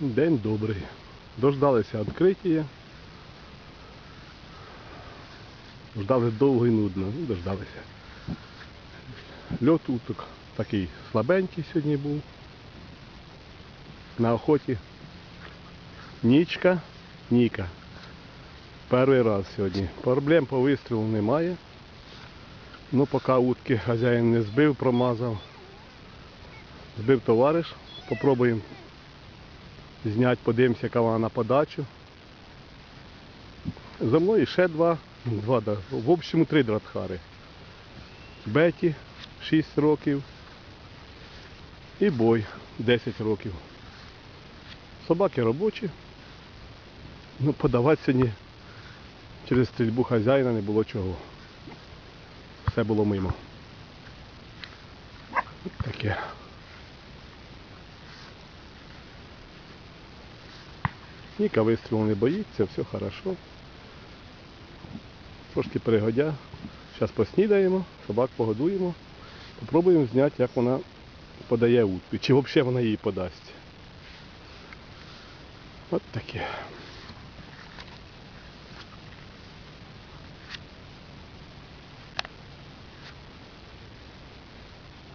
День добрий. Дождалися відкриття. Ждали довго і нудно, ну дождалися. Льот уток такий слабенький сьогодні був. На охоті. Нічка, Ніка. Перший раз сьогодні. Проблем по вистрілу немає. Ну поки утки хазяїн не збив, промазав. Збив товариш. Попробуємо зняти, подивимося, яка вона на подачу. За мною ще два, два да, в общому три дратхари. Беті 6 років і бой 10 років. Собаки робочі. Ну, подавати сьогодні через стрільбу хазяїна не було чого. Все було мимо. Таке. Ніка вистрілу не боїться, все хорошо. Трошки перегодя. Зараз поснідаємо, собак погодуємо. Попробуємо зняти, як вона подає утку. Чи взагалі вона її подасть. От таке.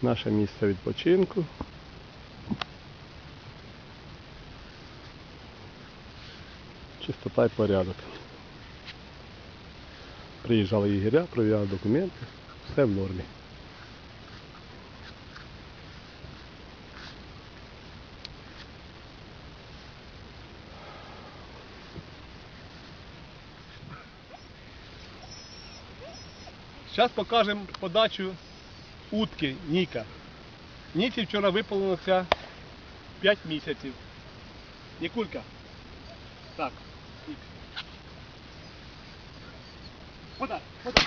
Наше місце відпочинку. Чистота і порядок. Приїжджали ігоря, перевіряли документи, все в нормі. Зараз покажемо подачу утки Ніка. Ніці вчора виповнилося 5 місяців. Нікулька. Так. Нік. Подай, подай.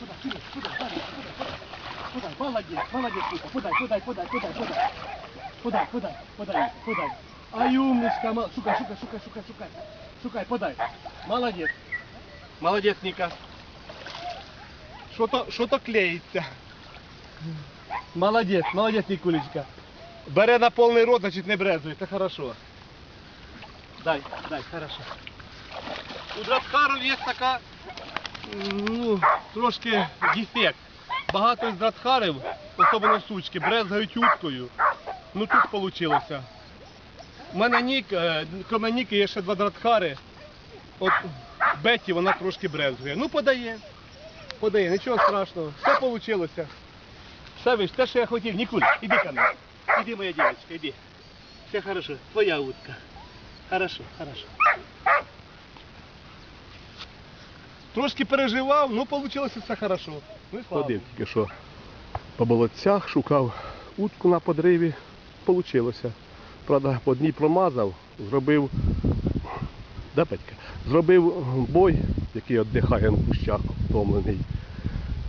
Подай, Кирилл, подай, подай, подай, подай. Подай, молодец, молодец, Ника. Подай, подай, подай, подай, подай. Подай, подай, подай, подай. Ай, умничка, мал... шукай, шукай, шукай, шукай, шукай. Шукай, подай. Молодец. Молодец, Ника. Що-то, що-то клеїться. Молодець, молодець, Нікулечка. Бере на повний рот, значить не брезує, це хорошо. Дай, дай, хорошо. У Дратхару є така, ну, трошки дефект. Багато із Дратхарів, особливо сучки, брезгають уткою. Ну тут вийшло. У мене нік, е, крім Ніки є ще два Дратхари. От Бетті вона трошки брезгує. Ну подає. Подає, нічого страшного. Все вийшло. Все вийшло, те, що я хотів. Нікуль, іди ко мне. Іди, моя девочка, іди. Все хорошо. Твоя утка. Хорошо, хорошо. Трошки переживав, ну вийшло все хорошо. Ну, і слава Ходив тільки що по болотцях, шукав утку на подриві. Получилося. Правда, по одній промазав, зробив. Да, Петька? Зробив бой, який віддихає на кущах, втомлений.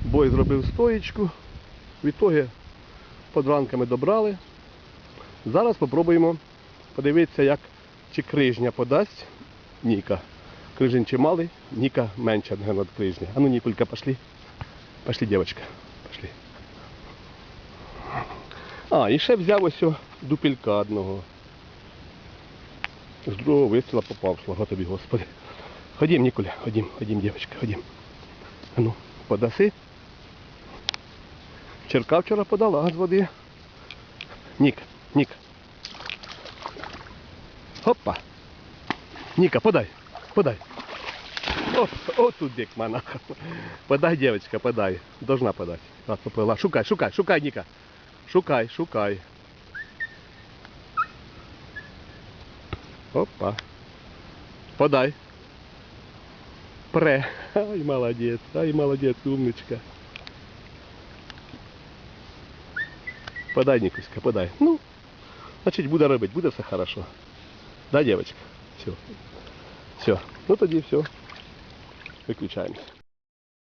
Бой зробив стоїчку. Відтоді подранками добрали. Зараз спробуємо подивитися, як чи крижня подасть Ніка. Крижень чималий, Ніка менша від крижня. А ну, Нікулька, пошли. Пошли, девочка, пошли. А, і ще взяв ось о дупелька одного. З другого вистріла попав, слава тобі, Господи. Ходім, Ніколя, ходім, ходім, дівчинка, ходім. Ну, подаси. Черка вчора подала з води. Нік, Нік. Хопа. Ніка, подай, подай. О, о тут бік монах. Подай, девочка, подай. Должна подать. Так, поплила. Шукай, шукай, шукай, Ніка. Шукай, шукай. Опа. Подай. Пре. Ай, молодець, ай, молодець, умничка. Подай, Нікуська, подай. Ну, значить буде робити, буде все хорошо. Да, девочка? Все. Все. Ну тоді все. Виключаємося.